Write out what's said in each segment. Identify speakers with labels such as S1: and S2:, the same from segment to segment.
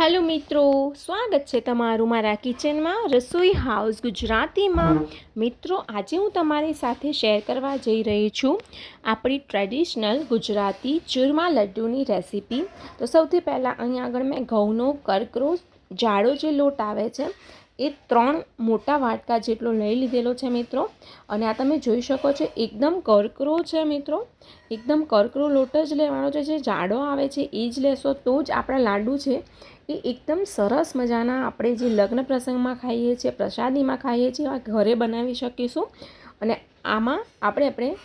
S1: Hello મિત્રો સ્વાગત છે તમારું મારા કિચનમાં રસોઈ હાઉસ ગુજરાતીમાં. મિત્રો આજે હું તમારી સાથે શેર કરવા જઈ રહી છું આપણી ટ્રેડિશનલ ગુજરાતી ચૂરમા લડ્ડુની રેસીપી. તો સૌથી પહેલાં અહીં આગળ મેં ઘઉંનો કરકરો જાડો જે લોટ આવે છે એ ત્રણ મોટા વાટકા જેટલો લઈ લીધેલો છે મિત્રો. અને આ તમે જોઈ શકો છો, એકદમ કરકરો છે મિત્રો. એકદમ કરકરો લોટ જ લેવાનો છે, જે જાડો આવે છે એ જ લેશો. તો જ આપણા લાડુ છે એ એકદમ સરસ મજાના આપણે જે લગ્ન પ્રસંગમાં ખાઈએ છીએ, પ્રસાદીમાં ખાઈએ છીએ આ ઘરે બનાવી શકીશું. અને આમાં આપણે આપણે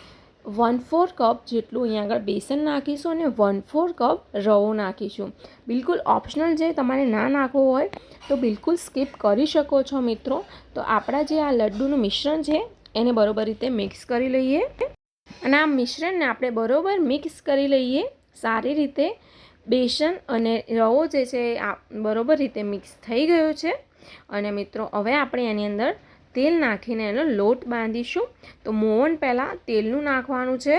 S1: વન ફોર કપ જેટલું અહીંયા આગળ બેસન નાખીશું અને વન ફોર કપ રવો નાખીશું. બિલકુલ ઓપ્શનલ જે તમારે ના નાખવો હોય તો બિલકુલ સ્કીપ કરી શકો છો મિત્રો. તો આપણા જે આ લડ્ડુનું મિશ્રણ છે, એને બરોબર રીતે મિક્સ કરી લઈએ. અને આ મિશ્રણને આપણે બરોબર મિક્સ કરી લઈએ. સારી રીતે બેસન અને રવો જે છે આ બરોબર રીતે મિક્સ થઈ ગયો છે. અને મિત્રો, હવે આપણે એની અંદર તેલ નાખીને એનો લોટ બાંધીશું. તો મોવન પહેલાં તેલનું નાખવાનું છે.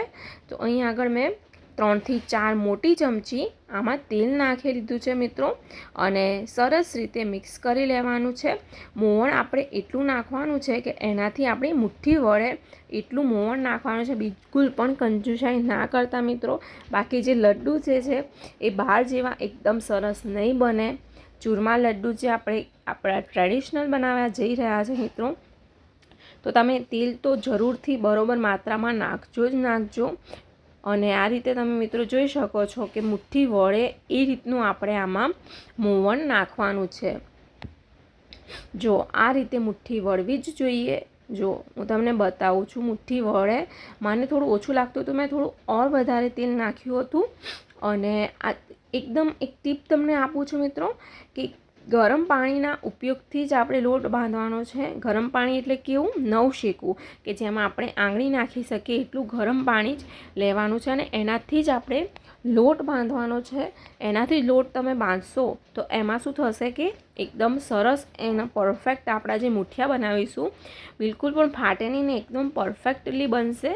S1: તો અહીં આગળ મેં ત્રણથી ચાર મોટી ચમચી આમાં તેલ નાખી લીધું છે મિત્રો. અને સરસ રીતે મિક્સ કરી લેવાનું છે. મોવણ આપણે એટલું નાખવાનું છે કે એનાથી આપણી મુઠ્ઠી વળે એટલું મોવણ નાખવાનું છે. બિલકુલ પણ કંજુસાઈ ના કરતા મિત્રો. બાકી જે લડ્ડુ જે છે એ બહાર જેવા એકદમ સરસ નહીં બને. ચૂરમા લડ્ડુ જે આપણે આપણા ટ્રેડિશનલ બનાવવા જઈ રહ્યા છે મિત્રો. તો તમે તેલ તો જરૂરથી બરોબર માત્રામાં નાખજો જ નાખજો. અને આ રીતે તમે મિત્રો જોઈ શકો છો કે મુઠ્ઠી વળે એ રીતનું આપણે આમાં મોવણ નાખવાનું છે. જો આ રીતે મુઠ્ઠી વળવી જ જોઈએ. જો હું તમને બતાવું છું મુઠ્ઠી વળે મને થોડું ઓછું લાગતું હતું, મેં થોડું ઓર વધારે તેલ નાખ્યું હતું. અને આ એકદમ એક ટીપ તમને આપું છું મિત્રો કે ગરમ પાણીના ઉપયોગથી જ આપણે લોટ બાંધવાનો છે. ગરમ પાણી એટલે કેવું? નવ શેકવું, કે જેમાં આપણે આંગળી નાખી શકીએ એટલું ગરમ પાણી જ લેવાનું છે અને એનાથી જ આપણે લોટ બાંધવાનો છે. એનાથી લોટ તમે બાંધશો તો એમાં શું થશે કે એકદમ સરસ એના પરફેક્ટ આપણા જે મુઠિયા બનાવીશું, બિલકુલ પણ ફાટે નહીં ને એકદમ પરફેક્ટલી બનશે.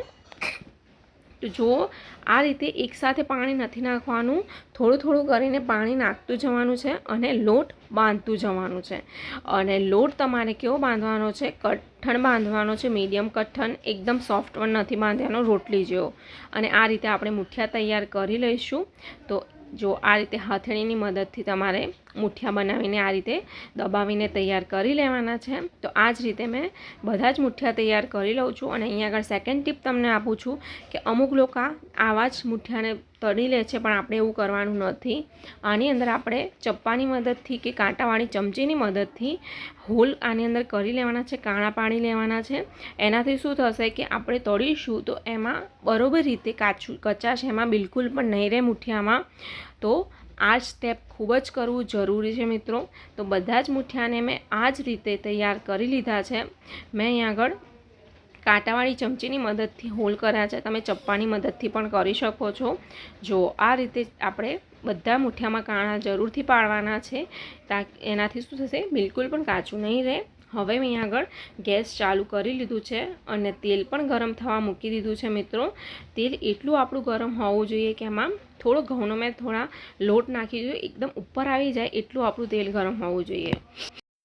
S1: તો જુઓ, આ રીતે એકસાથે પાણી નથી નાખવાનું. થોડું થોડું કરીને પાણી નાખતું જવાનું છે અને લોટ બાંધતું જવાનું છે. અને લોટ તમારે કેવો બાંધવાનો છે? કઠણ બાંધવાનો છે મીડિયમ કઠણ, એકદમ સોફ્ટ પણ નથી બાંધવાનો, રોટલી જેવો. અને આ રીતે આપણે મુઠિયા તૈયાર કરી લઈશું. તો જો આ રીતે હથેળીની મદદથી તમારે મુઠિયા બનાવીને આ રીતે દબાવીને તૈયાર કરી લેવાના છે. તો આ જ રીતે મેં બધા જ મુઠિયા તૈયાર કરી લઉં છું અને અહીંયા આગળ સેકન્ડ ટીપ તમને આપું છું કે અમુક લોકો આવા જ મુઠિયાને તળી લે છે, પણ આપણે એવું કરવાનું નથી. આની અંદર આપણે ચપ્પાની મદદથી કે કાંટાવાળી ચમચીની મદદથી હોલ આની અંદર કરી લેવાના છે, કાણા પાણી લેવાના છે. એનાથી શું થશે કે આપણે તળીશું તો એમાં બરોબર રીતે કાચું કચાશ એમાં બિલકુલ પણ નહીં રહે મુઠિયામાં. તો આ જ સ્ટેપ ખૂબ જ કરવું જરૂરી છે મિત્રો. તો બધા જ મૂઠિયાને મેં આ જ રીતે તૈયાર કરી લીધા છે. મેં અહીંયા આગળ કાંટાવાળી ચમચીની મદદથી હોલ કર્યા છે. તમે ચપ્પાની મદદથી પણ કરી શકો છો. જો આ રીતે આપણે બધા મૂઠિયામાં કાણા જરૂરથી પાડવાના છે, તા, એનાથી શું થશે? બિલકુલ પણ કાચું નહીં રહે. હવે મેં આગળ ગેસ ચાલુ કરી લીધું છે અને તેલ પણ ગરમ થવા મૂકી દીધું છે મિત્રો. તેલ એટલું આપણું ગરમ હોવું જોઈએ કે એમાં થોડો ઘઉંનો મેં થોડા લોટ નાખી જોઈએ એકદમ ઉપર આવી જાય એટલું આપણું તેલ ગરમ હોવું જોઈએ.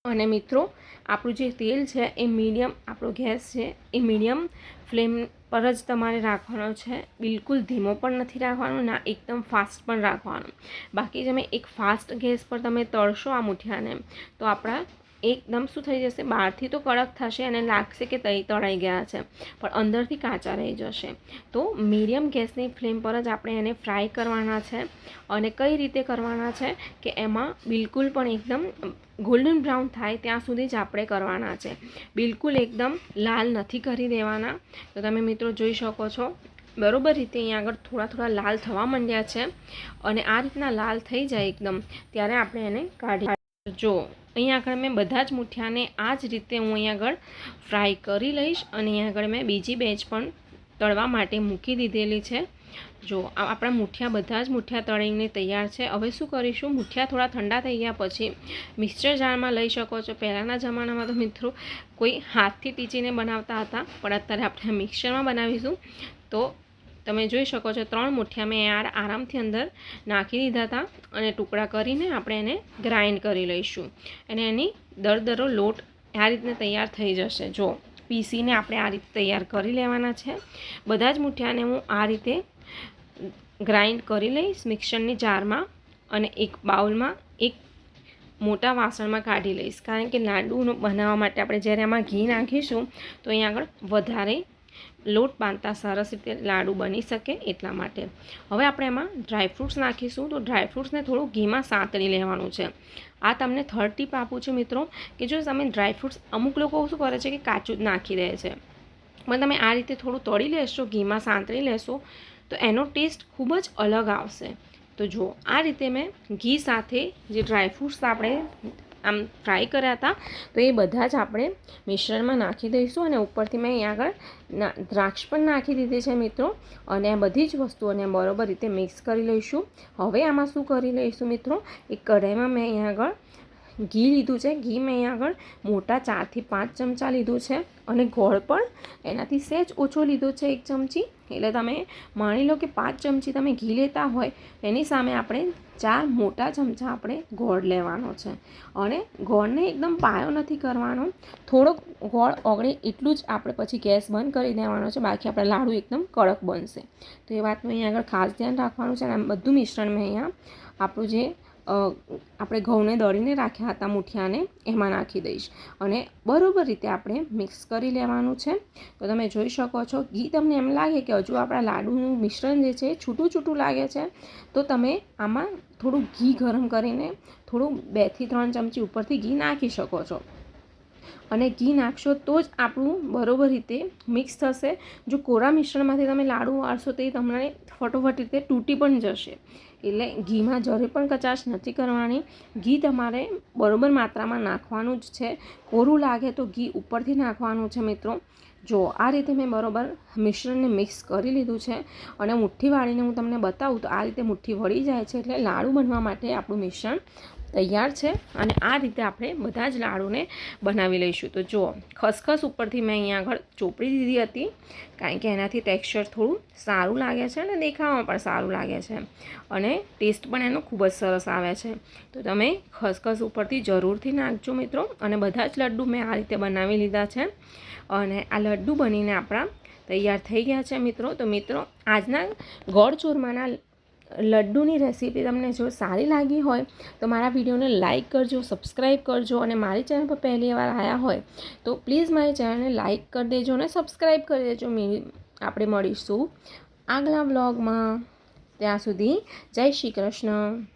S1: અને મિત્રો, આપણું જે તેલ છે એ મીડિયમ આપણો ગેસ છે, એ મીડિયમ ફ્લેમ પર જ તમારે રાખવાનો છે. બિલકુલ ધીમો પણ નથી રાખવાનો, ના એકદમ ફાસ્ટ પણ રાખવાનો. બાકી તમે એક ફાસ્ટ ગેસ પર તમે તળશો આ મુઠિયાને, તો આપણા એકદમ શું થઈ જશે? બહારથી તો કડક થશે અને લાગશે કે તળાઈ ગયા છે, પણ અંદરથી કાચા રહી જશે. તો મીડિયમ ગેસની ફ્લેમ પર જ આપણે એને ફ્રાય કરવાના છે અને કઈ રીતે કરવાના છે કે એમાં બિલકુલ પણ એકદમ ગોલ્ડન બ્રાઉન થાય ત્યાં સુધી જ આપણે કરવાના છે. બિલકુલ એકદમ લાલ નથી કરી દેવાના. તો તમે મિત્રો જોઈ શકો છો, બરોબર રીતે અહીંયા આગળ થોડા થોડા લાલ થવા માંડ્યા છે અને આ રીતના લાલ થઈ જાય એકદમ, ત્યારે આપણે એને કાઢી જો અહીંયા આગળ મેં બધા જ મુઠિયાને આ જ રીતે હું અહીંયા આગળ ફ્રાય કરી લઈશ અને અહીંયા આગળ મેં બીજી બેચ પણ તળવા માટે મૂકી દીધેલી છે. જો આપણા મૂઠિયા બધા જ મૂઠિયા તળીને તૈયાર છે. હવે શું કરીશું? મૂઠિયા થોડા ઠંડા થઈ ગયા પછી મિક્સચર જારમાં લઈ શકો છો. પહેલાંના જમાનામાં તો મિત્રો કોઈ હાથથી ટીચીને બનાવતા હતા, પણ અત્યારે આપણે મિક્સચરમાં બનાવીશું તો તમે જોઈ શકો છો, ત્રણ મુઠ્ઠિયા મેં આર આરામથી અંદર નાખી દીધા હતા અને ટુકડા કરીને આપણે એને ગ્રાઇન્ડ કરી લઈશું. અને એની દરદરો લોટ આ રીતને તૈયાર થઈ જશે. જો પીસીને આપણે આ રીતે તૈયાર કરી લેવાના છે. બધા જ મુઠિયાને હું આ રીતે ગ્રાઇન્ડ કરી લઈશ મિક્સરની જારમાં અને એક બાઉલમાં એક મોટા વાસણમાં કાઢી લઈશ. કારણ કે લાડુનો બનાવવા માટે આપણે જ્યારે આમાં ઘી નાખીશું તો અહીંયા આગળ વધારે લોટ બાંધતા સરસ રીતે લાડુ બની શકે એટલા માટે. હવે આપણે એમાં ડ્રાયફ્રૂટ્સ નાખીશું. તો ડ્રાયફ્રૂટ્સને થોડું ઘીમાં સાંતળી લેવાનું છે. આ તમને થર્ડ ટીપ આપું છું મિત્રો, કે જો તમે ડ્રાયફ્રૂટ્સ અમુક લોકો શું કરે છે કે કાચું જ નાખી દે છે. પણ તમે આ રીતે થોડું તળી લેશો, ઘીમાં સાંતળી લેશો, તો એનો ટેસ્ટ ખૂબ જ અલગ આવશે. તો જુઓ, આ રીતે મેં ઘી સાથે જે ડ્રાયફ્રૂટ્સ આપણે આમ ફ્રાય કર્યા હતા. તો એ બધા જ આપણે મિશ્રણમાં નાખી દઈશું અને ઉપરથી મેં અહીંયા આગળ દ્રાક્ષ પણ નાખી દીધી છે મિત્રો. અને આ બધી જ વસ્તુઓને બરોબર રીતે મિક્સ કરી લઈશું. હવે આમાં શું કરી લઈશું મિત્રો? એક કઢાઈમાં મેં અહીંયા આગળ ઘી લીધું છે. ઘી મેં અહીંયા આગળ મોટા ચારથી પાંચ ચમચા લીધું છે અને ગોળ પણ એનાથી સહેજ ઓછો લીધો છે એક ચમચી. એટલે તમે માની લો કે પાંચ ચમચી તમે ઘી લેતા હોય, એની સામે આપણે ચાર મોટા ચમચા આપણે ગોળ લેવાનો છે. અને ગોળને એકદમ પાયો નથી કરવાનો. થોડોક ગોળ ઓગળે એટલું જ આપણે પછી ગેસ બંધ કરી દેવાનો છે. બાકી આપણે લાડુ એકદમ કડક બનશે. તો એ વાતનું અહીંયા આગળ ખાસ ધ્યાન રાખવાનું છે અને બધું મિશ્રણ મેં અહીંયા આપણું જે આપણે ઘઉંને દળીને રાખ્યા હતા મુઠિયાને, એમાં નાખી દઈશ. અને બરાબર રીતે આપણે મિક્સ કરી લેવાનું છે. તો તમે જોઈ શકો છો, ઘી તમને એમ લાગે કે હજુ આપણા લાડુનું મિશ્રણ જે છે છૂટું છૂટું લાગે છે. તો તમે આમાં થોડું ઘી ગરમ કરીને થોડું બેથી ત્રણ ચમચી ઉપરથી ઘી નાખી શકો છો. અને ઘી નાખશો તો જ આપણું બરોબર રીતે મિક્સ થશે. જો કોરા મિશ્રણમાંથી તમે લાડુ વાળશો તો એ તમને ફટોફટ રીતે તૂટી પણ જશે. એટલે ઘીમાં જરે પણ કચાશ નથી કરવાની, ઘી તમારે બરોબર માત્રામાં નાખવાનું જ છે. કોરું લાગે તો ઘી ઉપરથી નાખવાનું છે મિત્રો. જો આ રીતે મેં બરોબર મિશ્રણને મિક્સ કરી લીધું છે અને મુઠ્ઠી વાળીને હું તમને બતાવું તો આ રીતે મુઠ્ઠી વળી જાય છે એટલે લાડુ બનવા માટે આપણું મિશ્રણ તૈયાર છે અને આ રીતે આપણે બધા જ લાડુને બનાવી લઈશું. તો જુઓ, ખસખસ ઉપરથી મેં અહીંયા આગળ ચોપડી દીધી હતી, કારણ કે એનાથી ટેક્સચર થોડું સારું લાગે છે અને દેખાવામાં પણ સારું લાગે છે. અને ટેસ્ટ પણ એનો ખૂબ જ સરસ આવે છે. તો તમે ખસખસ ઉપરથી જરૂરથી નાખજો મિત્રો, અને બધા જ લડ્ડુ મેં આ રીતે બનાવી લીધા છે. અને આ લડ્ડુ બનીને આપણા તૈયાર થઈ ગયા છે મિત્રો. તો મિત્રો, આજના ગોળ ચૂરમાના લડ્ડુની રેસીપી તમને જો સારી લાગી હોય, તો મારા વિડીયોને લાઇક કરજો, સબસ્ક્રાઈબ કરજો અને મારી ચેનલ પર પહેલી વાર આવ્યા હોય, તો પ્લીઝ મારી ચેનલને લાઇક કરી દેજો અને સબસ્ક્રાઈબ કરી દેજો. આપણે મળીશું આગલા બ્લોગમાં ત્યાં સુધી જય શ્રી કૃષ્ણ.